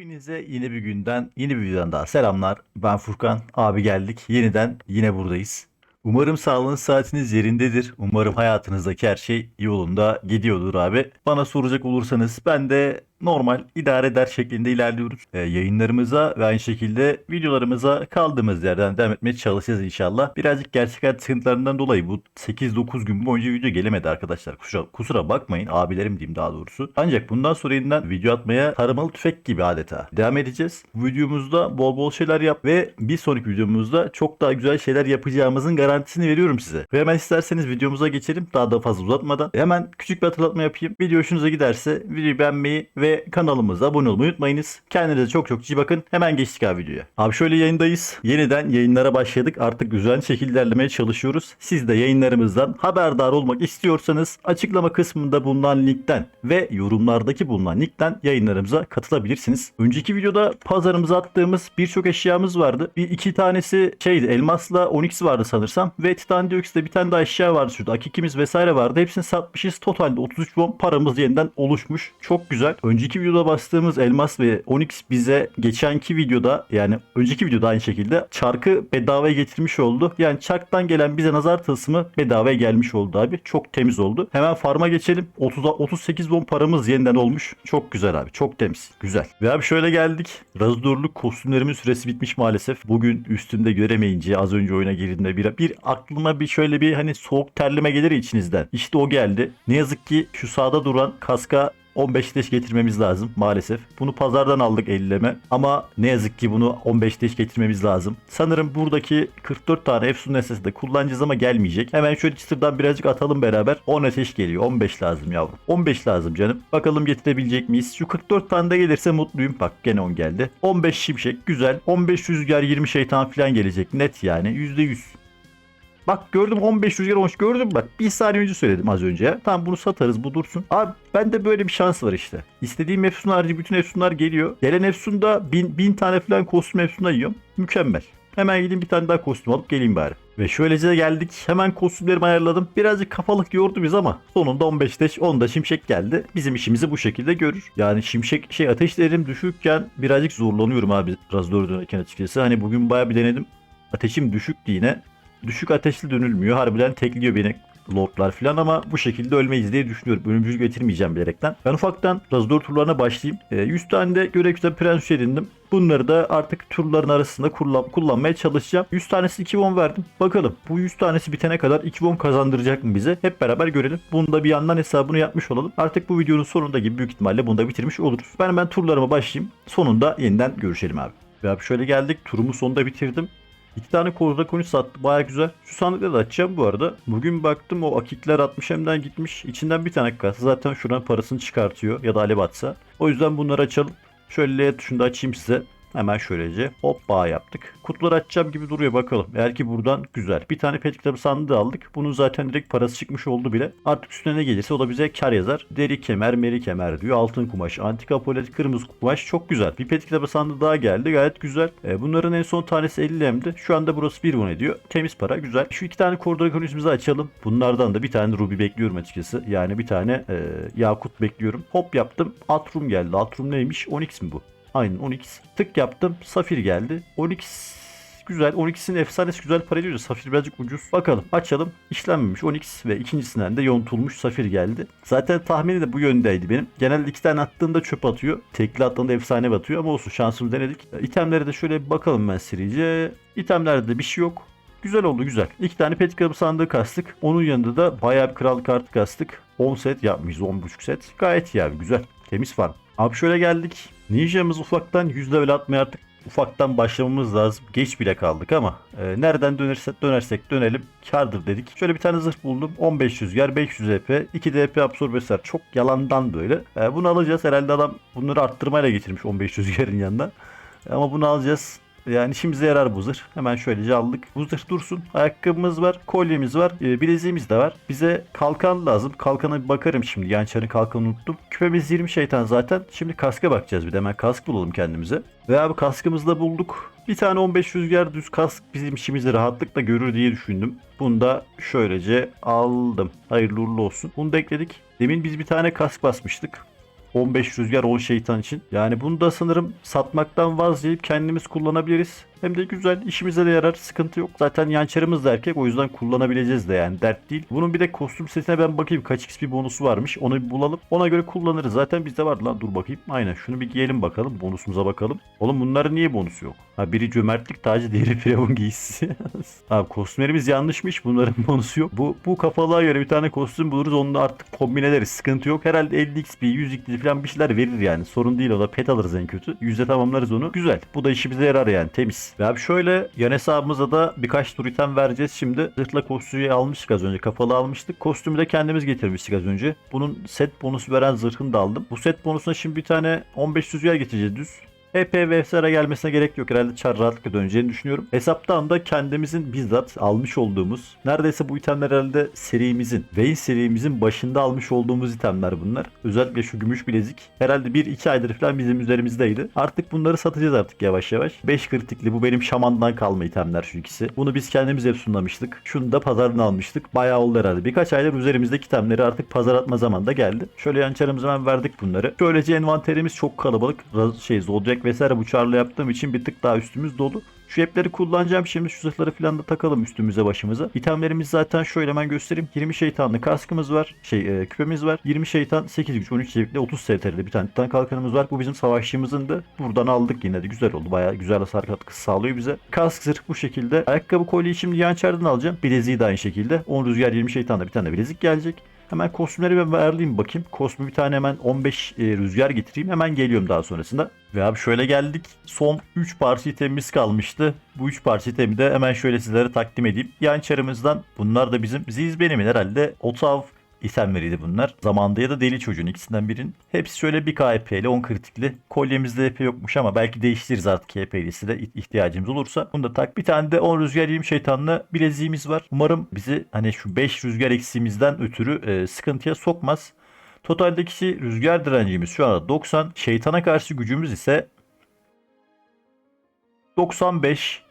Hepinize yeni bir günden, yeni bir videodan daha selamlar. Ben Furkan. Abi geldik. Yeniden yine buradayız. Umarım sağlığınız saatiniz yerindedir. Umarım hayatınızdaki her şey yolunda gidiyordur abi. Bana soracak olursanız ben de normal idare eder şeklinde ilerliyoruz. Ee, yayınlarımıza ve aynı şekilde videolarımıza kaldığımız yerden devam etmeye çalışacağız inşallah. Birazcık gerçek hayat sıkıntılarından dolayı bu 8-9 gün boyunca video gelemedi arkadaşlar. Kusura, kusura bakmayın abilerim diyeyim daha doğrusu. Ancak bundan sonra yeniden video atmaya taramalı tüfek gibi adeta devam edeceğiz. Videomuzda bol bol şeyler yap ve bir sonraki videomuzda çok daha güzel şeyler yapacağımızın garantisini veriyorum size. Ve hemen isterseniz videomuza geçelim. Daha da fazla uzatmadan. Hemen küçük bir hatırlatma yapayım. Video hoşunuza giderse videoyu beğenmeyi ve kanalımıza abone olmayı unutmayınız. Kendinize çok çok iyi bakın. Hemen geçtik abi videoya. Abi şöyle yayındayız. Yeniden yayınlara başladık. Artık güzel şekilde ilerlemeye çalışıyoruz. Siz de yayınlarımızdan haberdar olmak istiyorsanız açıklama kısmında bulunan linkten ve yorumlardaki bulunan linkten yayınlarımıza katılabilirsiniz. Önceki videoda pazarımıza attığımız birçok eşyamız vardı. Bir iki tanesi şeydi elmasla onyx vardı sanırsam ve titan dioxide bir tane daha eşya vardı şurada. Akikimiz vesaire vardı. Hepsini satmışız. Totalde 33 won paramız yeniden oluşmuş. Çok güzel. Önceki videoda bastığımız elmas ve onyx bize geçenki videoda yani önceki videoda aynı şekilde çarkı bedavaya getirmiş oldu. Yani çarktan gelen bize nazar tılsımı bedavaya gelmiş oldu abi. Çok temiz oldu. Hemen farma geçelim. 30 38 won paramız yeniden olmuş. Çok güzel abi. Çok temiz. Güzel. Ve abi şöyle geldik. Razudorluk kostümlerimin süresi bitmiş maalesef. Bugün üstümde göremeyince az önce oyuna girdiğimde bir, bir aklıma bir şöyle bir hani soğuk terleme gelir içinizden. İşte o geldi. Ne yazık ki şu sağda duran kaska 15 deş getirmemiz lazım maalesef. Bunu pazardan aldık 50'leme ama ne yazık ki bunu 15 deş getirmemiz lazım. Sanırım buradaki 44 tane Efsun nesnesi de kullanacağız ama gelmeyecek. Hemen şöyle çıtırdan birazcık atalım beraber. 10 ateş geliyor. 15 lazım yavrum. 15 lazım canım. Bakalım getirebilecek miyiz? Şu 44 tane de gelirse mutluyum. Bak gene 10 geldi. 15 şimşek güzel. 15 rüzgar 20 şeytan falan gelecek net yani. %100. Bak gördüm 15 rüzgar olmuş gördüm bak bir saniye önce söyledim az önce ya. Tamam bunu satarız bu dursun. Abi bende böyle bir şans var işte. İstediğim Efsun harici bütün Efsunlar geliyor. Gelen Efsun'da bin, bin tane falan kostüm Efsun'a yiyorum. Mükemmel. Hemen gideyim bir tane daha kostüm alıp geleyim bari. Ve şöylece de geldik. Hemen kostümlerimi ayarladım. Birazcık kafalık yordu biz ama sonunda 15'te 10'da şimşek geldi. Bizim işimizi bu şekilde görür. Yani şimşek şey ateş değerim düşükken birazcık zorlanıyorum abi. Biraz doğru dönerken açıkçası. Hani bugün bayağı bir denedim. Ateşim düşüktü yine düşük ateşli dönülmüyor. Harbiden tekliyor beni lordlar falan ama bu şekilde ölmeyiz diye düşünüyorum. Ölümcül getirmeyeceğim bilerekten. Ben ufaktan Razador turlarına başlayayım. E, 100 tane de görevden prens edindim. Bunları da artık turların arasında kullan kullanmaya çalışacağım. 100 tanesi 2 won verdim. Bakalım bu 100 tanesi bitene kadar 2 won kazandıracak mı bize? Hep beraber görelim. Bunu da bir yandan hesabını yapmış olalım. Artık bu videonun sonunda gibi büyük ihtimalle bunu da bitirmiş oluruz. Ben hemen turlarıma başlayayım. Sonunda yeniden görüşelim abi. Ve abi şöyle geldik. Turumu sonunda bitirdim. İki tane koruda konu sattı. Baya güzel. Şu sandıkları da açacağım bu arada. Bugün baktım o akikler 60 hemden gitmiş. İçinden bir tane kalsa zaten şuradan parasını çıkartıyor. Ya da alev atsa. O yüzden bunları açalım. Şöyle L tuşunu da açayım size. Hemen şöylece hoppa yaptık. Kutuları açacağım gibi duruyor bakalım. Eğer ki buradan güzel. Bir tane pet kitabı sandığı aldık. Bunun zaten direkt parası çıkmış oldu bile. Artık üstüne ne gelirse o da bize kar yazar. Deri kemer, meri kemer diyor. Altın kumaş, antika polet, kırmızı kumaş çok güzel. Bir pet kitabı sandığı daha geldi. Gayet güzel. E, bunların en son tanesi 50 hemdi. Şu anda burası 1 won ediyor. Temiz para güzel. Şu iki tane koridor konusumuzu açalım. Bunlardan da bir tane ruby bekliyorum açıkçası. Yani bir tane e, yakut bekliyorum. Hop yaptım. Atrum geldi. Atrum neymiş? Onyx mi bu? Aynen 12. Tık yaptım. Safir geldi. 12 güzel. 12'sin efsanesi güzel para ediyor. Safir birazcık ucuz. Bakalım açalım. İşlenmemiş 12 ve ikincisinden de yontulmuş Safir geldi. Zaten tahmini de bu yöndeydi benim. Genelde iki tane attığında çöp atıyor. Tekli attığında efsane batıyor ama olsun şansımı denedik. İtemlere de şöyle bir bakalım ben serice. İtemlerde bir şey yok. Güzel oldu güzel. İki tane pet kitabı sandığı kastık. Onun yanında da bayağı bir kral kartı kastık. 10 set yapmışız 10.5 set. Gayet iyi abi güzel. Temiz farm. Abi şöyle geldik. Ninja'mız ufaktan 100 level atmaya artık ufaktan başlamamız lazım. Geç bile kaldık ama e, nereden dönersek dönersek dönelim kardır dedik. Şöyle bir tane zırh buldum. 15 rüzgar, 500 EP, 2 DP absorbesler. Çok yalandan böyle. E, bunu alacağız. Herhalde adam bunları arttırmayla getirmiş 15 rüzgarın yanında. E, ama bunu alacağız. Yani işimize yarar bu zırh. Hemen şöylece aldık. Bu zırh dursun. Ayakkabımız var. Kolyemiz var. E, bileziğimiz de var. Bize kalkan lazım. Kalkana bir bakarım şimdi. Yançarın kalkanı unuttum. Küpemiz 20 şeytan zaten. Şimdi kaska bakacağız bir de. Hemen kask bulalım kendimize. Ve abi kaskımızı da bulduk. Bir tane 15 rüzgar düz kask bizim işimizi rahatlıkla görür diye düşündüm. Bunu da şöylece aldım. Hayırlı uğurlu olsun. Bunu da ekledik. Demin biz bir tane kask basmıştık. 15 rüzgar 10 şeytan için. Yani bunu da sanırım satmaktan vazgeçip kendimiz kullanabiliriz. Hem de güzel işimize de yarar sıkıntı yok. Zaten yançarımız da erkek o yüzden kullanabileceğiz de yani dert değil. Bunun bir de kostüm setine ben bakayım kaç XP bonusu varmış onu bir bulalım. Ona göre kullanırız. Zaten bizde var lan dur bakayım. Aynen şunu bir giyelim bakalım bonusumuza bakalım. Oğlum bunların niye bonusu yok? Ha biri cömertlik tacı diğeri firavun giysisi. Abi kostümlerimiz yanlışmış bunların bonusu yok. Bu, bu kafalığa göre bir tane kostüm buluruz onu da artık kombin ederiz. Sıkıntı yok. Herhalde 50 XP 100 XP falan bir şeyler verir yani. Sorun değil o da pet alırız en kötü. Yüzde tamamlarız onu. Güzel. Bu da işimize yarar yani temiz. Ve abi şöyle yan hesabımıza da birkaç tur item vereceğiz. Şimdi zırhla kostümü almıştık az önce. Kafalı almıştık. Kostümü de kendimiz getirmiştik az önce. Bunun set bonusu veren zırhını da aldım. Bu set bonusuna şimdi bir tane 15 rüzgar getireceğiz düz. EP ve FSR'a gelmesine gerek yok. Herhalde çar rahatlıkla döneceğini düşünüyorum. Hesaptan da kendimizin bizzat almış olduğumuz neredeyse bu itemler herhalde serimizin Vayne serimizin başında almış olduğumuz itemler bunlar. Özellikle şu gümüş bilezik. Herhalde 1-2 aydır falan bizim üzerimizdeydi. Artık bunları satacağız artık yavaş yavaş. 5 kritikli bu benim şamandan kalma itemler şu ikisi. Bunu biz kendimiz hep sunlamıştık. Şunu da pazardan almıştık. Bayağı oldu herhalde. Birkaç aydır üzerimizdeki itemleri artık pazar atma zamanı da geldi. Şöyle yançarımıza hemen verdik bunları. Böylece envanterimiz çok kalabalık. Şey Zodiac vesaire bu çarla yaptığım için bir tık daha üstümüz dolu. Şu epleri kullanacağım şimdi şu zırhları falan da takalım üstümüze başımıza. İtemlerimiz zaten şöyle hemen göstereyim. 20 şeytanlı kaskımız var. Şey e, küpemiz var. 20 şeytan 8 güç 13 çevikli 30 STR'de bir tane titan kalkanımız var. Bu bizim savaşçımızın da buradan aldık yine de güzel oldu. Bayağı güzel hasar katkısı sağlıyor bize. Kask zırh bu şekilde. Ayakkabı kolyeyi şimdi yançerden alacağım. Bileziği de aynı şekilde. 10 rüzgar 20 şeytanla bir tane bilezik gelecek. Hemen kostümleri ben ayarlayayım bakayım. Kostümü bir tane hemen 15 e, rüzgar getireyim. Hemen geliyorum daha sonrasında. Ve abi şöyle geldik. Son 3 parça itemimiz kalmıştı. Bu 3 parça itemi de hemen şöyle sizlere takdim edeyim. Yan çarımızdan bunlar da bizim Ziz benim herhalde Otav itemleriydi bunlar. Zamanında ya da Deli Çocuğun ikisinden birinin. Hepsi şöyle bir KP ile 10 kritikli. Kolyemizde EP yokmuş ama belki değiştiririz artık KP'lisi de ihtiyacımız olursa. Bunu da tak. Bir tane de 10 rüzgar 20 şeytanlı bileziğimiz var. Umarım bizi hani şu 5 rüzgar eksiğimizden ötürü e, sıkıntıya sokmaz. Totaldeki rüzgar direncimiz şu anda 90. Şeytana karşı gücümüz ise 95.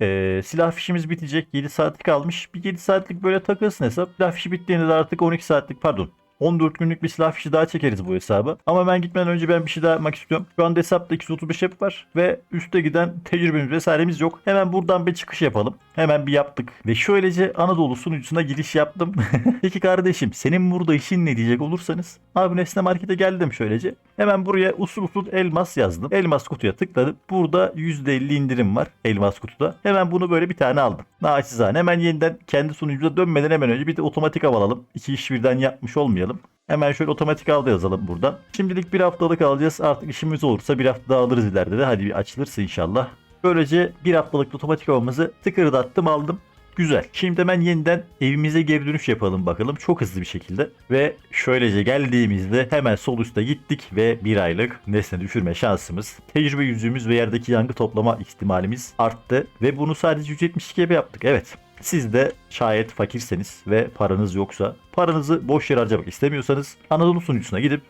Ee, silah fişimiz bitecek. 7 saatlik kalmış. Bir 7 saatlik böyle takılsın hesap. Silah fişi bittiğinde de artık 12 saatlik pardon 14 günlük bir silah fişi daha çekeriz bu hesaba. Ama ben gitmeden önce ben bir şey daha yapmak istiyorum. Şu anda hesapta 235 hep var ve üste giden tecrübemiz vesairemiz yok. Hemen buradan bir çıkış yapalım. Hemen bir yaptık. Ve şöylece Anadolu sunucusuna giriş yaptım. Peki kardeşim senin burada işin ne diyecek olursanız. Abi Nesne Market'e geldim şöylece. Hemen buraya usul usul elmas yazdım. Elmas kutuya tıkladım. Burada %50 indirim var elmas kutuda. Hemen bunu böyle bir tane aldım. Naçizane hemen yeniden kendi sunucumuza dönmeden hemen önce bir de otomatik av alalım. İki iş birden yapmış olmayalım. Hemen şöyle otomatik aldı yazalım buradan. Şimdilik bir haftalık alacağız. Artık işimiz olursa bir hafta daha alırız ileride de. Hadi bir açılırsa inşallah. Böylece bir haftalık otomatik avımızı tıkırdattım aldım. Güzel. Şimdi hemen yeniden evimize geri dönüş yapalım bakalım. Çok hızlı bir şekilde. Ve şöylece geldiğimizde hemen sol üstte gittik ve bir aylık nesne düşürme şansımız, tecrübe yüzüğümüz ve yerdeki yangı toplama ihtimalimiz arttı. Ve bunu sadece 172 GB yaptık. Evet. Siz de şayet fakirseniz ve paranız yoksa, paranızı boş yere harcamak istemiyorsanız Anadolu sunucusuna gidip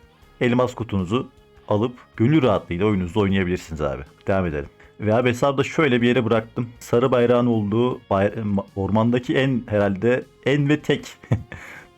elmas kutunuzu alıp gönül rahatlığıyla oyununuzu oynayabilirsiniz abi. Devam edelim. Ve abi hesabda şöyle bir yere bıraktım. Sarı bayrağın olduğu bay- ormandaki en herhalde en ve tek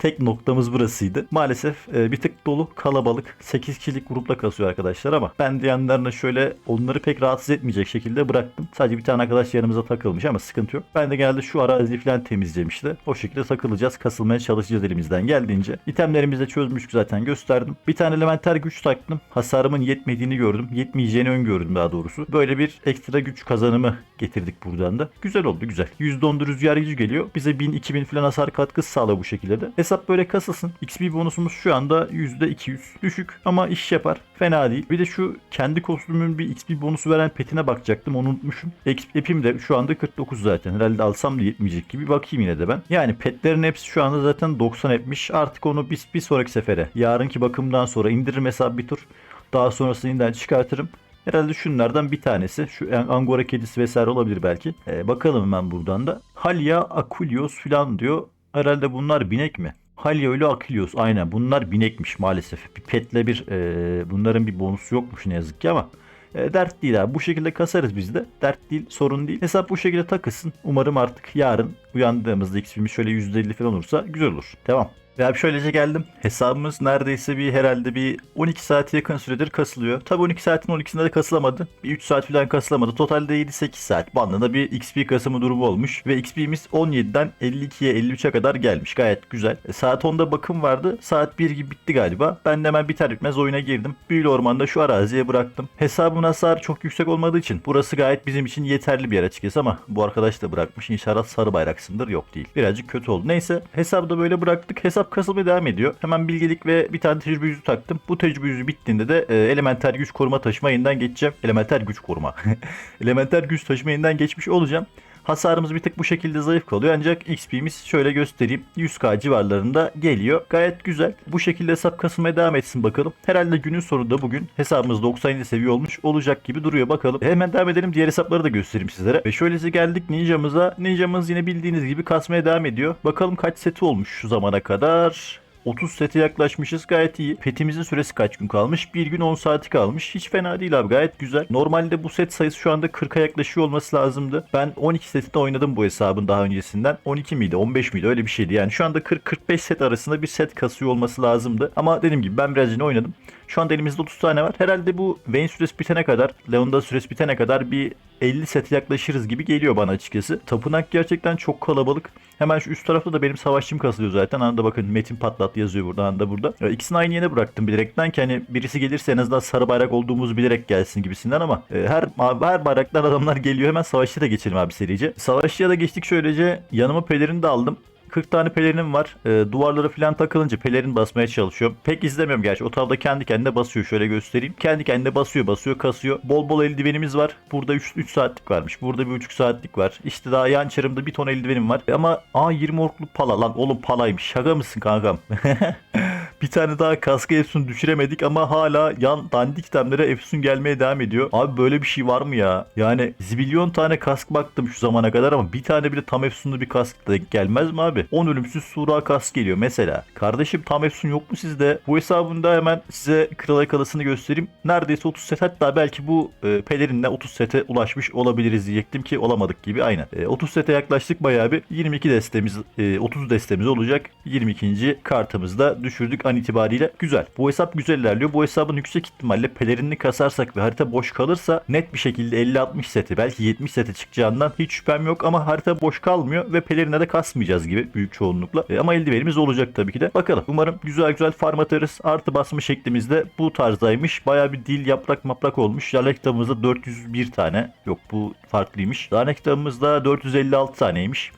tek noktamız burasıydı. Maalesef e, bir tık dolu kalabalık 8 kişilik grupla kasıyor arkadaşlar ama ben yanlarına şöyle onları pek rahatsız etmeyecek şekilde bıraktım. Sadece bir tane arkadaş yanımıza takılmış ama sıkıntı yok. Ben de genelde şu araziyi falan temizlemişti. O şekilde takılacağız. Kasılmaya çalışacağız elimizden geldiğince. İtemlerimizi de çözmüştük zaten gösterdim. Bir tane elementer güç taktım. Hasarımın yetmediğini gördüm. Yetmeyeceğini öngördüm daha doğrusu. Böyle bir ekstra güç kazanımı getirdik buradan da. Güzel oldu güzel. %10'da rüzgar gücü geliyor. Bize 1000-2000 falan hasar katkısı sağlıyor bu şekilde de. Hesap böyle kasılsın. XP bonusumuz şu anda %200. Düşük ama iş yapar. Fena değil. Bir de şu kendi kostümümün bir XP bonusu veren petine bakacaktım. Onu unutmuşum. Epim de şu anda 49 zaten. Herhalde alsam da yetmeyecek gibi. Bakayım yine de ben. Yani petlerin hepsi şu anda zaten 90 etmiş. Artık onu bir, bir sonraki sefere. Yarınki bakımdan sonra indiririm hesap bir tur. Daha sonrasını yeniden çıkartırım. Herhalde şunlardan bir tanesi. Şu Angora kedisi vesaire olabilir belki. Ee, bakalım hemen buradan da. Halya Akulios falan diyor. Herhalde bunlar binek mi? Halya ile Akilios aynen bunlar binekmiş maalesef. Bir petle bir e, bunların bir bonusu yokmuş ne yazık ki ama e, dert değil abi. Bu şekilde kasarız biz de. Dert değil, sorun değil. Hesap bu şekilde takılsın. Umarım artık yarın uyandığımızda XP'miz şöyle %50 falan olursa güzel olur. Devam. Abi şöylece geldim. Hesabımız neredeyse bir herhalde bir 12 saate yakın süredir kasılıyor. Tabi 12 saatin 12'sinde de kasılamadı. Bir 3 saat falan kasılamadı. Totalde 7-8 saat bandında bir XP kasımı durumu olmuş. Ve XP'miz 17'den 52'ye 53'e kadar gelmiş. Gayet güzel. E, saat 10'da bakım vardı. Saat 1 gibi bitti galiba. Ben de hemen biter bitmez oyuna girdim. Büyülü ormanda şu araziye bıraktım. Hesabın hasarı çok yüksek olmadığı için burası gayet bizim için yeterli bir yer açıkçası ama bu arkadaş da bırakmış. İnşallah sarı bayraksındır. Yok değil. Birazcık kötü oldu. Neyse hesabı da böyle bıraktık. Hesap kasılmaya devam ediyor. Hemen bilgelik ve bir tane tecrübe yüzü taktım. Bu tecrübe yüzü bittiğinde de e, elementer güç koruma taşıma yeniden geçeceğim. Elementer güç koruma. elementer güç taşıma yeniden geçmiş olacağım. Hasarımız bir tık bu şekilde zayıf kalıyor ancak XP'miz şöyle göstereyim 100k civarlarında geliyor. Gayet güzel. Bu şekilde hesap kasılmaya devam etsin bakalım. Herhalde günün sonunda bugün hesabımız 97 seviye olmuş olacak gibi duruyor bakalım. Hemen devam edelim diğer hesapları da göstereyim sizlere. Ve şöylece geldik Ninja'mıza. Ninja'mız yine bildiğiniz gibi kasmaya devam ediyor. Bakalım kaç seti olmuş şu zamana kadar. 30 sete yaklaşmışız gayet iyi. Petimizin süresi kaç gün kalmış? 1 gün 10 saati kalmış. Hiç fena değil abi gayet güzel. Normalde bu set sayısı şu anda 40'a yaklaşıyor olması lazımdı. Ben 12 setinde oynadım bu hesabın daha öncesinden. 12 miydi 15 miydi öyle bir şeydi. Yani şu anda 40-45 set arasında bir set kasıyor olması lazımdı. Ama dediğim gibi ben biraz yine oynadım. Şu anda elimizde 30 tane var. Herhalde bu Vayne süresi bitene kadar, Leon'da süresi bitene kadar bir 50 sete yaklaşırız gibi geliyor bana açıkçası. Tapınak gerçekten çok kalabalık. Hemen şu üst tarafta da benim savaşçım kasılıyor zaten. Anda bakın Metin Patlat yazıyor burada anda burada. İkisini aynı yere bıraktım bilerekten ki hani birisi gelirse en azından sarı bayrak olduğumuzu bilerek gelsin gibisinden ama e, her her bayraktan adamlar geliyor. Hemen savaşçıya da geçelim abi serice. Savaşçıya da geçtik şöylece. Yanıma pelerini de aldım. 40 tane pelerinim var. E, duvarlara falan takılınca pelerin basmaya çalışıyorum. Pek izlemiyorum gerçi. O tavda kendi kendine basıyor. Şöyle göstereyim. Kendi kendine basıyor, basıyor, kasıyor. Bol bol eldivenimiz var. Burada 3, 3 saatlik varmış. Burada 1,5 saatlik var. İşte daha yan çarımda bir ton eldivenim var. Ama aa 20 orklu pala lan. Oğlum palaymış. Şaka mısın kankam? bir tane daha kaskı Efsun düşüremedik ama hala yan dandik itemlere Efsun gelmeye devam ediyor. Abi böyle bir şey var mı ya? Yani zibilyon tane kask baktım şu zamana kadar ama bir tane bile tam Efsunlu bir kask da gelmez mi abi? 10 ölümsüz sura kask geliyor mesela. Kardeşim tam Efsun yok mu sizde? Bu hesabında hemen size kral yakalasını göstereyim. Neredeyse 30 set hatta belki bu e, pelerinle 30 sete ulaşmış olabiliriz diyecektim ki olamadık gibi aynen. E, 30 sete yaklaştık bayağı bir 22 destemiz e, 30 destemiz olacak. 22. kartımızda düşürdük an itibariyle. Güzel. Bu hesap güzel ilerliyor. Bu hesabın yüksek ihtimalle pelerinini kasarsak ve harita boş kalırsa net bir şekilde 50-60 seti belki 70 sete çıkacağından hiç şüphem yok ama harita boş kalmıyor ve pelerine de kasmayacağız gibi büyük çoğunlukla. E, ama eldivenimiz olacak tabii ki de. Bakalım. Umarım güzel güzel farm atarız. Artı basma şeklimizde bu tarzdaymış. Baya bir dil yaprak maprak olmuş. Jalek kitabımızda 401 tane. Yok bu farklıymış. Zane kitabımızda 456 taneymiş.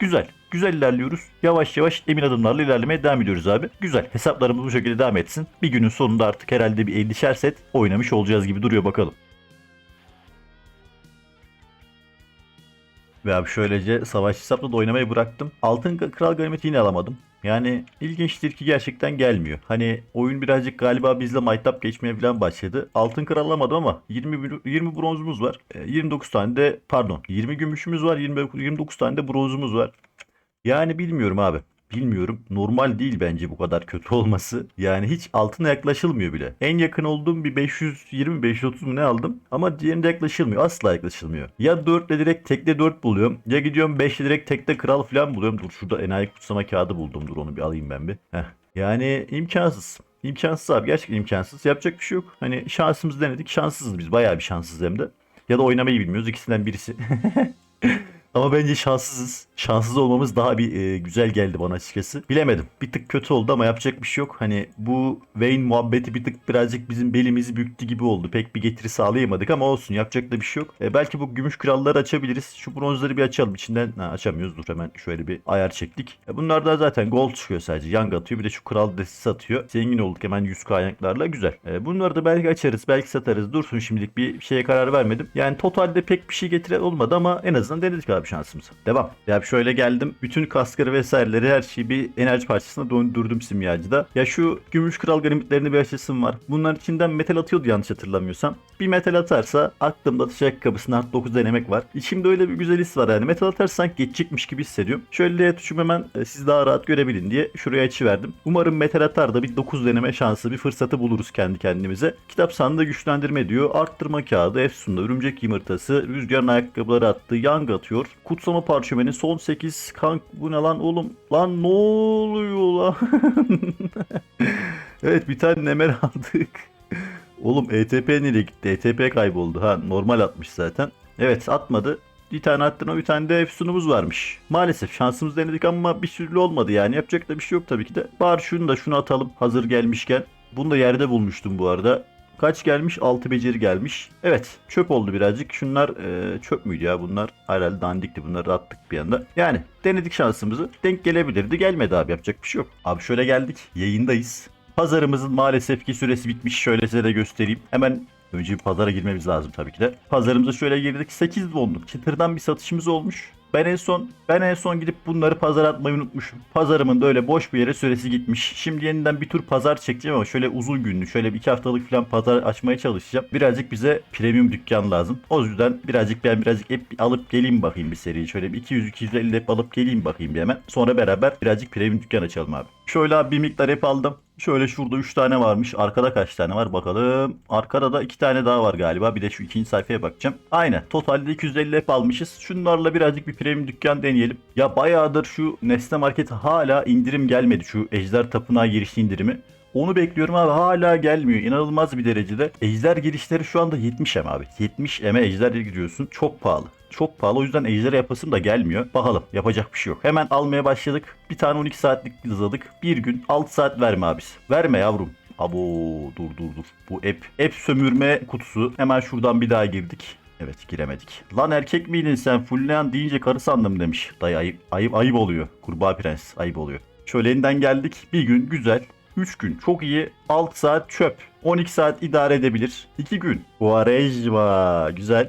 Güzel. Güzel ilerliyoruz. Yavaş yavaş emin adımlarla ilerlemeye devam ediyoruz abi. Güzel. Hesaplarımız bu şekilde devam etsin. Bir günün sonunda artık herhalde bir 50'şer set oynamış olacağız gibi duruyor bakalım. Ve abi şöylece savaş hesapla da oynamayı bıraktım. Altın Kral Ganimeti yine alamadım. Yani ilginçtir ki gerçekten gelmiyor. Hani oyun birazcık galiba bizle maytap geçmeye falan başladı. Altın kral alamadım ama 20 20 bronzumuz var. E, 29 tane de pardon 20 gümüşümüz var. 20 29 tane de bronzumuz var. Yani bilmiyorum abi. Bilmiyorum. Normal değil bence bu kadar kötü olması. Yani hiç altına yaklaşılmıyor bile. En yakın olduğum bir 520 530 mu ne aldım? Ama diğerinde yaklaşılmıyor. Asla yaklaşılmıyor. Ya 4 ile direkt tekte 4 buluyorum. Ya gidiyorum 5 ile direkt tekte kral falan buluyorum. Dur şurada enayi kutsama kağıdı buldum. Dur onu bir alayım ben bir. Heh. Yani imkansız. İmkansız abi gerçekten imkansız. Yapacak bir şey yok. Hani şansımızı denedik. Şanssızız biz. Bayağı bir şanssız hem de. Ya da oynamayı bilmiyoruz. İkisinden birisi. Ama bence şanssızız. Şanssız olmamız daha bir e, güzel geldi bana açıkçası. Bilemedim. Bir tık kötü oldu ama yapacak bir şey yok. Hani bu Wayne muhabbeti bir tık birazcık bizim belimizi büktü gibi oldu. Pek bir getiri sağlayamadık ama olsun. Yapacak da bir şey yok. E, belki bu gümüş kralları açabiliriz. Şu bronzları bir açalım. İçinden ha, açamıyoruz. Dur hemen şöyle bir ayar çektik. E, bunlar da zaten gold çıkıyor sadece. Yang atıyor. Bir de şu kral destesi atıyor. Zengin olduk hemen 100 kaynaklarla. Güzel. E, bunları da belki açarız. Belki satarız. Dursun şimdilik bir şeye karar vermedim. Yani totalde pek bir şey getiren olmadı ama en azından denedik abi şansımızı. Devam. Ya şöyle geldim. Bütün kaskları vesaireleri her şeyi bir enerji parçasına döndürdüm simyacıda. Ya şu gümüş kral ganimetlerini bir açısım var. Bunların içinden metal atıyordu yanlış hatırlamıyorsam. Bir metal atarsa aklımda atış ayakkabısını art 9 denemek var. İçimde öyle bir güzel his var yani. Metal atarsan geçecekmiş gibi hissediyorum. Şöyle tuşum hemen e, siz daha rahat görebilin diye şuraya açıverdim. Umarım metal atar da bir 9 deneme şansı bir fırsatı buluruz kendi kendimize. Kitap sandığı güçlendirme diyor. Arttırma kağıdı, efsunla, örümcek yumurtası, rüzgarın ayakkabıları attı, yang atıyor. Kutsama parşömeni son 8 kank bu ne lan oğlum? Lan ne oluyor lan? evet bir tane nemer aldık. Oğlum ETP nereye gitti? ETP kayboldu. Ha normal atmış zaten. Evet atmadı. Bir tane attın o bir tane de efsunumuz varmış. Maalesef şansımız denedik ama bir türlü olmadı yani. Yapacak da bir şey yok tabii ki de. Bari şunu da şunu atalım hazır gelmişken. Bunu da yerde bulmuştum bu arada. Kaç gelmiş? 6 beceri gelmiş. Evet çöp oldu birazcık. Şunlar e, çöp müydü ya bunlar? Herhalde dandikti bunları attık bir anda. Yani denedik şansımızı. Denk gelebilirdi. Gelmedi abi yapacak bir şey yok. Abi şöyle geldik. Yayındayız. Pazarımızın maalesef ki süresi bitmiş. Şöyle size de göstereyim. Hemen önce bir pazara girmemiz lazım tabii ki de. Pazarımıza şöyle girdik. 8 wonluk çıtırdan bir satışımız olmuş. Ben en son ben en son gidip bunları pazara atmayı unutmuşum. Pazarımın da öyle boş bir yere süresi gitmiş. Şimdi yeniden bir tur pazar çekeceğim ama şöyle uzun günlü, şöyle bir iki haftalık falan pazar açmaya çalışacağım. Birazcık bize premium dükkan lazım. O yüzden birazcık ben birazcık hep alıp geleyim bakayım bir seriyi. Şöyle bir 200 250 hep alıp geleyim bakayım bir hemen. Sonra beraber birazcık premium dükkan açalım abi. Şöyle bir miktar hep aldım. Şöyle şurada 3 tane varmış. Arkada kaç tane var bakalım. Arkada da 2 tane daha var galiba. Bir de şu ikinci sayfaya bakacağım. Aynen. Totalde 250 hep almışız. Şunlarla birazcık bir premium dükkan deneyelim. Ya bayağıdır şu Nesne Market hala indirim gelmedi. Şu Ejder Tapınağı giriş indirimi. Onu bekliyorum abi hala gelmiyor. İnanılmaz bir derecede. Ejder girişleri şu anda 70 em abi. 70 eme ejder giriyorsun. Çok pahalı. Çok pahalı o yüzden ejder yapasım da gelmiyor. Bakalım yapacak bir şey yok. Hemen almaya başladık. Bir tane 12 saatlik hızladık. Bir gün 6 saat verme abisi. Verme yavrum. Abo dur dur dur. Bu app. App sömürme kutusu. Hemen şuradan bir daha girdik. Evet giremedik. Lan erkek miydin sen? Fulleyen deyince karı sandım demiş. Dayı ayıp, ayıp, ayıp oluyor. Kurbağa prens ayıp oluyor. Şöyle elinden geldik. Bir gün güzel. 3 gün çok iyi. 6 saat çöp. 12 saat idare edebilir. 2 gün. Quaresma güzel.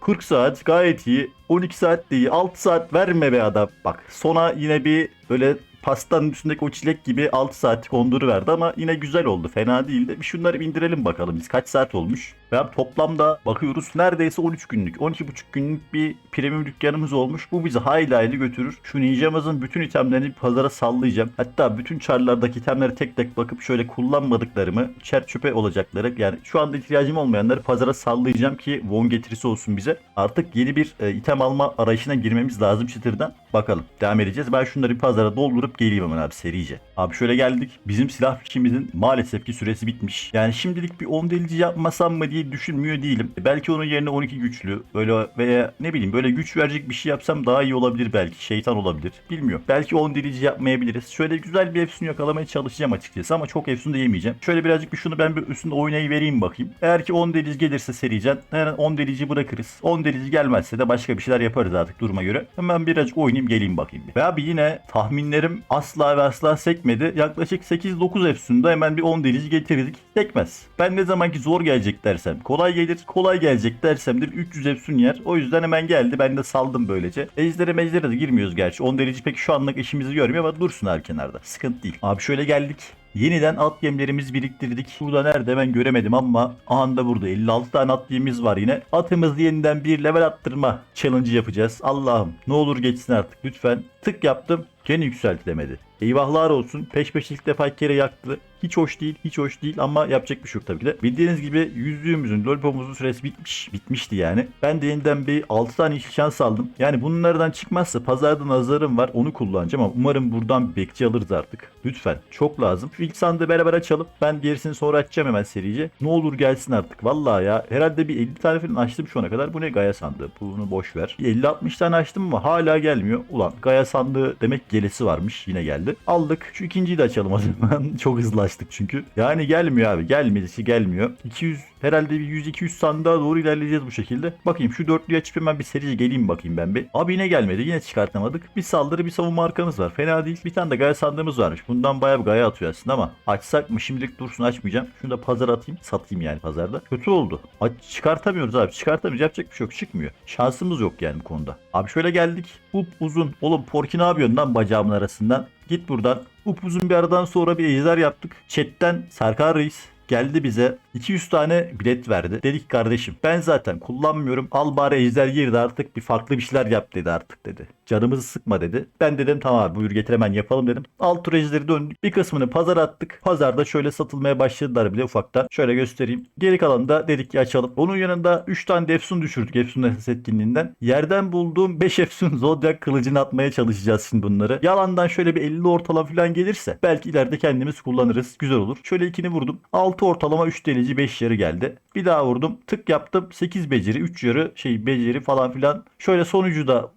40 saat gayet iyi. 12 saat de iyi. 6 saat verme be adam. Bak sona yine bir böyle pastanın üstündeki o çilek gibi 6 saat konduru verdi ama yine güzel oldu. Fena değildi. Bir şunları bir indirelim bakalım biz kaç saat olmuş. Ve toplamda bakıyoruz neredeyse 13 günlük 12,5 günlük bir premium dükkanımız olmuş. Bu bizi hayli hayli götürür. Şu ninjamızın bütün itemlerini pazara sallayacağım. Hatta bütün çarlardaki itemleri tek tek bakıp şöyle kullanmadıklarımı çer çöpe olacakları yani şu anda ihtiyacım olmayanları pazara sallayacağım ki won getirisi olsun bize. Artık yeni bir e, item alma arayışına girmemiz lazım çıtırdan. Bakalım devam edeceğiz. Ben şunları bir pazara doldurup geleyim hemen abi serice. Abi şöyle geldik. Bizim silah fişimizin maalesef ki süresi bitmiş. Yani şimdilik bir 10 delici yapmasam mı diye düşünmüyor değilim. E, Belki onun yerine 12 güçlü böyle veya ne bileyim böyle güç verecek bir şey yapsam daha iyi olabilir belki. Şeytan olabilir. Bilmiyorum. Belki 10 delici yapmayabiliriz. Şöyle güzel bir efsun yakalamaya çalışacağım açıkçası ama çok efsun da yemeyeceğim. Şöyle birazcık bir şunu ben bir üstünde oynayı vereyim bakayım. Eğer ki 10 delici gelirse sericen hemen 10 delici bırakırız. 10 delici gelmezse de başka bir şeyler yaparız artık duruma göre. Hemen birazcık oynayayım geleyim bakayım. Ve abi yine tahminlerim asla ve asla sekmedi. Yaklaşık 8-9 efsunda hemen bir 10 delici getirdik. Sekmez. Ben ne zamanki zor gelecek dersem kolay gelir. Kolay gelecek dersemdir 300 efsun yer. O yüzden hemen geldi. Ben de saldım böylece. Ejder'e mejdere de girmiyoruz gerçi. 10 delici pek şu anlık işimizi görmüyor ama dursun her kenarda. Sıkıntı değil. Abi şöyle geldik. Yeniden at yemlerimizi biriktirdik. Burada nerede ben göremedim ama anda burada 56 tane at yemimiz var yine. Atımızı yeniden bir level attırma challenge yapacağız. Allah'ım ne olur geçsin artık lütfen. Tık yaptım gene yükseltilemedi. Eyvahlar olsun. Peş peşe ilk defa iki kere yaktı. Hiç hoş değil, hiç hoş değil ama yapacak bir şey yok tabii ki de. Bildiğiniz gibi yüzüğümüzün, lollipopumuzun süresi bitmiş. Bitmişti yani. Ben de yeniden bir 6 tane yeşil şans aldım. Yani bunlardan çıkmazsa pazarda nazarım var onu kullanacağım ama umarım buradan bir bekçi alırız artık. Lütfen. Çok lazım. Şu ilk sandığı beraber açalım. Ben gerisini sonra açacağım hemen serice. Ne olur gelsin artık. Vallahi ya. Herhalde bir 50 tane falan açtım şu ana kadar. Bu ne Gaya sandığı? Bunu boş ver. Bir 50-60 tane açtım ama hala gelmiyor. Ulan Gaya sandığı demek gelesi varmış. Yine geldi. Aldık. Şu ikinciyi de açalım o zaman. Çok hızlı açtık çünkü. Yani gelmiyor abi. Gelmedisi gelmiyor. 200 herhalde bir 100-200 sandığa doğru ilerleyeceğiz bu şekilde. Bakayım şu dörtlüyü açıp hemen bir serici geleyim bakayım ben bir. Abi yine gelmedi. Yine çıkartamadık. Bir saldırı bir savunma arkamız var. Fena değil. Bir tane de gaya sandığımız varmış. Bundan bayağı bir gaya atıyor aslında ama açsak mı şimdilik dursun açmayacağım. Şunu da pazara atayım. Satayım yani pazarda. Kötü oldu. Aç, çıkartamıyoruz abi. Çıkartamıyoruz. Yapacak bir şey yok. Çıkmıyor. Şansımız yok yani bu konuda. Abi şöyle geldik. Up uzun. Oğlum Porky ne yapıyorsun lan bacağımın arasından? Git buradan. Upuzun bir aradan sonra bir ejder yaptık. Chatten Serkan Reis geldi bize 200 tane bilet verdi. Dedik kardeşim ben zaten kullanmıyorum. Al bari ejder girdi artık bir farklı bir şeyler yap dedi artık dedi. Canımızı sıkma dedi. Ben dedim tamam abi buyur getir hemen yapalım dedim. Alt tur ejderi döndük. Bir kısmını pazara attık. Pazarda şöyle satılmaya başladılar bile ufaktan. Şöyle göstereyim. Geri kalanı da dedik ki açalım. Onun yanında 3 tane de Efsun düşürdük Efsun esas etkinliğinden. Yerden bulduğum 5 Efsun Zodiac kılıcını atmaya çalışacağız şimdi bunları. Yalandan şöyle bir 50 ortalama falan gelirse belki ileride kendimiz kullanırız. Güzel olur. Şöyle ikini vurdum. 6 ortalama 3 delici 5 yarı geldi. Bir daha vurdum. Tık yaptım. 8 beceri 3 yarı şey beceri falan filan. Şöyle sonucu da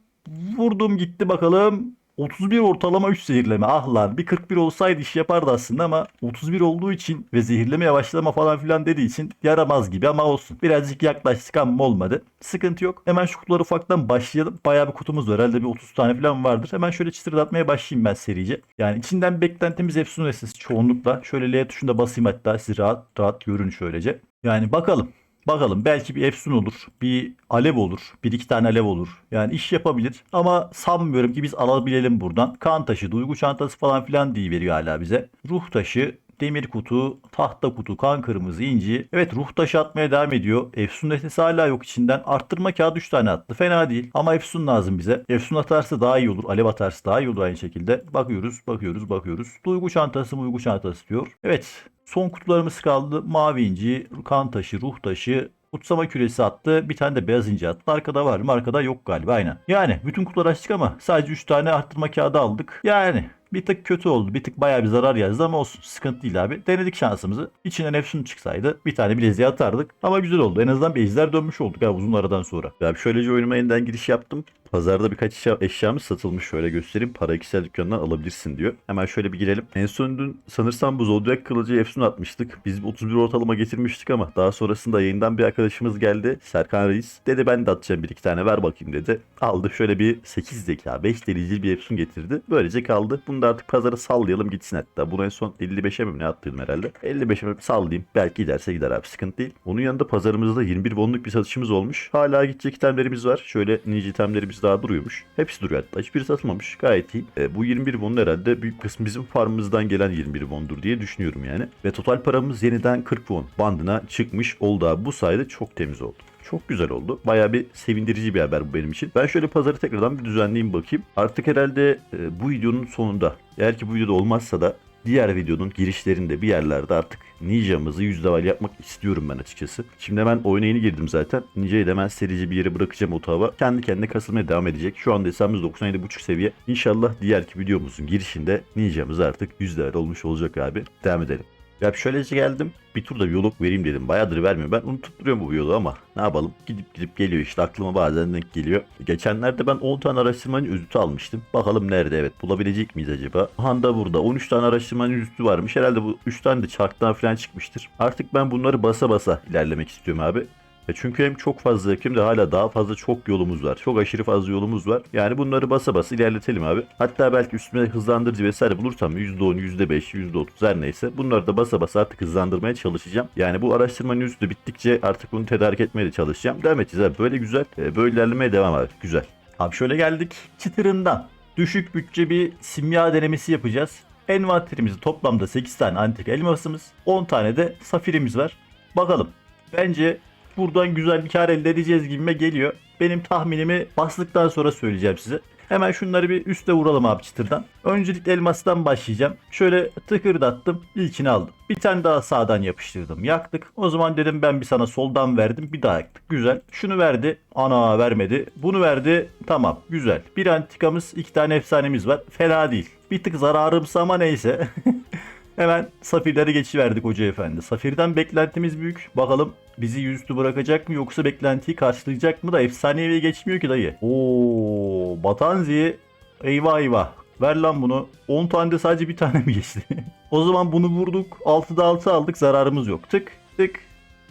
vurdum gitti bakalım. 31 ortalama 3 zehirleme. Ah lan bir 41 olsaydı iş yapardı aslında ama 31 olduğu için ve zehirleme yavaşlama falan filan dediği için yaramaz gibi ama olsun. Birazcık yaklaştık ama olmadı. Sıkıntı yok. Hemen şu kutuları ufaktan başlayalım. Bayağı bir kutumuz var. Herhalde bir 30 tane falan vardır. Hemen şöyle çıtırdatmaya başlayayım ben serice. Yani içinden beklentimiz Efsun Esesi çoğunlukla. Şöyle L tuşunda basayım hatta siz rahat rahat görün şöylece. Yani bakalım. Bakalım belki bir Efsun olur, bir alev olur, bir iki tane alev olur. Yani iş yapabilir ama sanmıyorum ki biz alabilelim buradan. Kan taşı, duygu çantası falan filan diye veriyor hala bize. Ruh taşı, demir kutu, tahta kutu, kan kırmızı, inci. Evet ruh taşı atmaya devam ediyor. Efsun nesnesi hala yok içinden. Arttırma kağıdı 3 tane attı. Fena değil. Ama Efsun lazım bize. Efsun atarsa daha iyi olur. Alev atarsa daha iyi olur aynı şekilde. Bakıyoruz, bakıyoruz, bakıyoruz. Duygu çantası, duygu çantası diyor. Evet. Son kutularımız kaldı. Mavi inci, kan taşı, ruh taşı, Kutsama küresi attı. Bir tane de beyaz inci attı. Arkada var mı? Arkada yok galiba aynen. Yani bütün kutuları açtık ama sadece 3 tane arttırma kağıdı aldık. Yani bir tık kötü oldu. Bir tık bayağı bir zarar yazdı ama olsun. Sıkıntı değil abi. Denedik şansımızı. İçinden Efsun çıksaydı bir tane bileziği atardık. Ama güzel oldu. En azından bir ejder dönmüş olduk abi uzun aradan sonra. Ya şöylece oyunuma yeniden giriş yaptım. Pazarda birkaç eşya, eşyamız satılmış şöyle göstereyim. Para ikisel dükkanından alabilirsin diyor. Hemen şöyle bir girelim. En son dün sanırsam bu Zodiac kılıcı Efsun atmıştık. Biz 31 ortalama getirmiştik ama daha sonrasında yayından bir arkadaşımız geldi. Serkan Reis. Dedi ben de atacağım bir iki tane ver bakayım dedi. Aldı şöyle bir 8 zeka 5 dereceli bir Efsun getirdi. Böylece kaldı. Bunu da artık pazara sallayalım gitsin hatta. Bunu en son 55'e mi ne attıydım herhalde. 55'e mi sallayayım. Belki giderse gider abi sıkıntı değil. Onun yanında pazarımızda 21 wonluk bir satışımız olmuş. Hala gidecek itemlerimiz var. Şöyle nice itemlerimiz daha duruyormuş. Hepsi duruyor hatta. Hiçbiri satılmamış. Gayet iyi. E, bu 21 won herhalde büyük kısmı bizim farmımızdan gelen 21 wondur diye düşünüyorum yani. Ve total paramız yeniden 40 won bandına çıkmış oldu abi. Bu sayede çok temiz oldu. Çok güzel oldu. Bayağı bir sevindirici bir haber bu benim için. Ben şöyle pazarı tekrardan bir düzenleyeyim bakayım. Artık herhalde e, bu videonun sonunda eğer ki bu videoda olmazsa da diğer videonun girişlerinde bir yerlerde artık Ninja'mızı yüz level yapmak istiyorum ben açıkçası. Şimdi hemen oyuna yeni girdim zaten. Ninja'yı da hemen serici bir yere bırakacağım o tava. Kendi kendine kasılmaya devam edecek. Şu anda hesabımız 97.5 seviye. İnşallah diğerki videomuzun girişinde Ninja'mız artık yüz level olmuş olacak abi. Devam edelim. Ya şöylece geldim. Bir turda biyolog vereyim dedim. Bayağıdır vermiyorum. Ben unutup duruyorum bu biyoloğu ama ne yapalım. Gidip gidip geliyor işte aklıma bazen denk geliyor. Geçenlerde ben 10 tane araştırmanın özütü almıştım. Bakalım nerede evet bulabilecek miyiz acaba? Handa burada 13 tane araştırmanın özütü varmış. Herhalde bu 3 tane de çarktan falan çıkmıştır. Artık ben bunları basa basa ilerlemek istiyorum abi. E çünkü hem çok fazla hem de hala daha fazla çok yolumuz var. Çok aşırı fazla yolumuz var. Yani bunları basa basa ilerletelim abi. Hatta belki üstüne hızlandırıcı vesaire bulursam %10, %5, %30 her neyse bunları da basa basa artık hızlandırmaya çalışacağım. Yani bu araştırmanın üstü bittikçe artık bunu tedarik etmeye de çalışacağım. Devam edeceğiz abi. Böyle güzel. e, Böyle ilerlemeye devam abi. Güzel. Abi şöyle geldik. Çıtırından. Düşük bütçe bir simya denemesi yapacağız. Envanterimizde toplamda 8 tane antik elmasımız, 10 tane de safirimiz var. Bakalım. Bence buradan güzel bir kar elde edeceğiz gibime geliyor. Benim tahminimi bastıktan sonra söyleyeceğim size. Hemen şunları bir üste vuralım abi çıtırdan. Öncelikle elmastan başlayacağım. Şöyle tıkırdattım. ilkini aldım. Bir tane daha sağdan yapıştırdım. Yaktık. O zaman dedim ben bir sana soldan verdim. Bir daha yaktık. Güzel. Şunu verdi. Ana vermedi. Bunu verdi. Tamam. Güzel. Bir antikamız, iki tane efsanemiz var. Fena değil. Bir tık zararımsa ama neyse. Hemen Safirleri geçiverdik hoca efendi. Safir'den beklentimiz büyük. Bakalım bizi yüzüstü bırakacak mı yoksa beklentiyi karşılayacak mı da efsanevi geçmiyor ki dayı. Oo, Batanzi eyvah eyvah. Ver lan bunu. 10 tane de sadece bir tane mi geçti? o zaman bunu vurduk. 6'da 6 aldık zararımız yok. Tık tık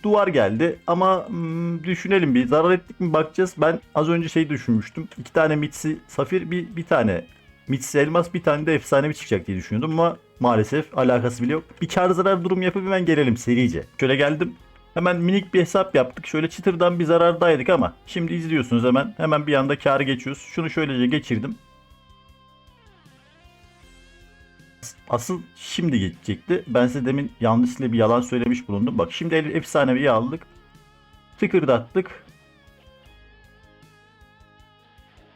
duvar geldi ama hmm, düşünelim bir zarar ettik mi bakacağız. Ben az önce şey düşünmüştüm. İki tane mitsi safir bir, bir tane mitsi elmas bir tane de efsanevi çıkacak diye düşünüyordum ama maalesef alakası bile yok. Bir kar zarar durum yapıp hemen gelelim serice. Şöyle geldim. Hemen minik bir hesap yaptık. Şöyle çıtırdan bir zarardaydık ama şimdi izliyorsunuz hemen. Hemen bir anda karı geçiyoruz. Şunu şöylece geçirdim. Asıl şimdi geçecekti. Ben size demin yanlışlıkla bir yalan söylemiş bulundum. Bak şimdi el- efsaneviyi aldık. Tıkırdattık.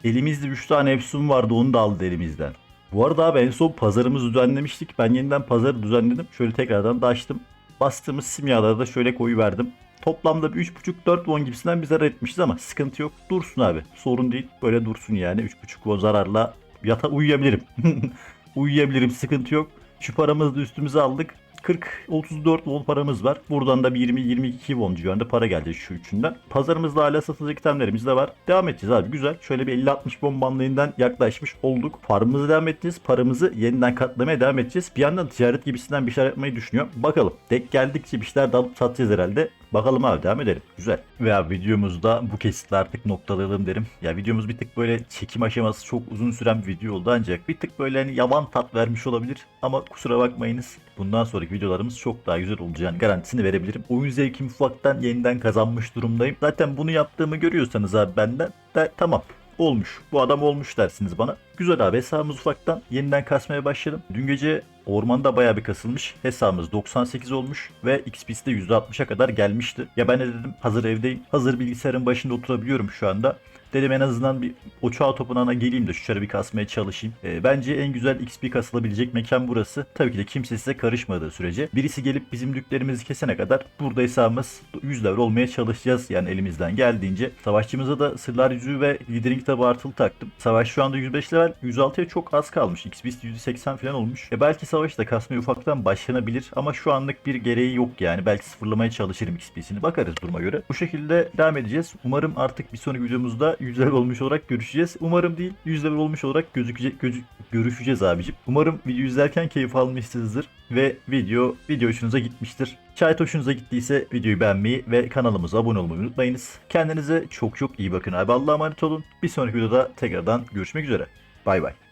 Elimizde 3 tane Efsun vardı onu da aldı elimizden. Bu arada abi en son pazarımızı düzenlemiştik. Ben yeniden pazarı düzenledim. Şöyle tekrardan da açtım. Bastığımız simyaları da şöyle koyu verdim. Toplamda bir 3.5-4 won gibisinden bir zarar etmişiz ama sıkıntı yok. Dursun abi. Sorun değil. Böyle dursun yani. 3.5 won zararla yata uyuyabilirim. uyuyabilirim. Sıkıntı yok. Şu paramızı da üstümüze aldık. 40-34 won paramız var. Buradan da bir 20-22 won civarında para gelecek şu üçünden. Pazarımızda hala satılacak itemlerimiz de var. Devam edeceğiz abi güzel. Şöyle bir 50-60 won bandlarından yaklaşmış olduk. Farmımızı devam edeceğiz. Paramızı yeniden katlamaya devam edeceğiz. Bir yandan ticaret gibisinden bir şeyler yapmayı düşünüyorum. Bakalım. Tek geldikçe bir şeyler de alıp satacağız herhalde. Bakalım abi devam edelim. Güzel. Ve abi videomuzda bu kesitle artık noktalayalım derim. Ya videomuz bir tık böyle çekim aşaması çok uzun süren bir video oldu ancak bir tık böyle hani yavan tat vermiş olabilir. Ama kusura bakmayınız. Bundan sonraki videolarımız çok daha güzel olacağını garantisini verebilirim. Oyun zevkimi ufaktan yeniden kazanmış durumdayım. Zaten bunu yaptığımı görüyorsanız abi benden de tamam olmuş. Bu adam olmuş dersiniz bana. Güzel abi hesabımız ufaktan yeniden kasmaya başladım. Dün gece ormanda bayağı bir kasılmış. Hesabımız 98 olmuş ve XP'si de %60'a kadar gelmişti. Ya ben de dedim hazır evdeyim. Hazır bilgisayarın başında oturabiliyorum şu anda. Dedim en azından bir o çağ topunağına geleyim de şu çarı bir kasmaya çalışayım. Ee, bence en güzel XP kasılabilecek mekan burası. Tabii ki de kimse size karışmadığı sürece. Birisi gelip bizim düklerimizi kesene kadar burada hesabımız 100 level olmaya çalışacağız. Yani elimizden geldiğince. Savaşçımıza da sırlar yüzüğü ve liderin kitabı artılı taktım. Savaş şu anda 105 level. 106'ya çok az kalmış. XP %80 falan olmuş. E belki savaşta kasmaya ufaktan başlanabilir ama şu anlık bir gereği yok yani. Belki sıfırlamaya çalışırım XP'sini. Bakarız duruma göre. Bu şekilde devam edeceğiz. Umarım artık bir sonraki videomuzda 100 level olmuş olarak görüşeceğiz. Umarım değil 100 level olmuş olarak gözükecek gözü- görüşeceğiz abicim. Umarım video izlerken keyif almışsınızdır ve video video hoşunuza gitmiştir. Şayet hoşunuza gittiyse videoyu beğenmeyi ve kanalımıza abone olmayı unutmayınız. Kendinize çok çok iyi bakın abi. Allah'a emanet olun. Bir sonraki videoda tekrardan görüşmek üzere. Bay bay.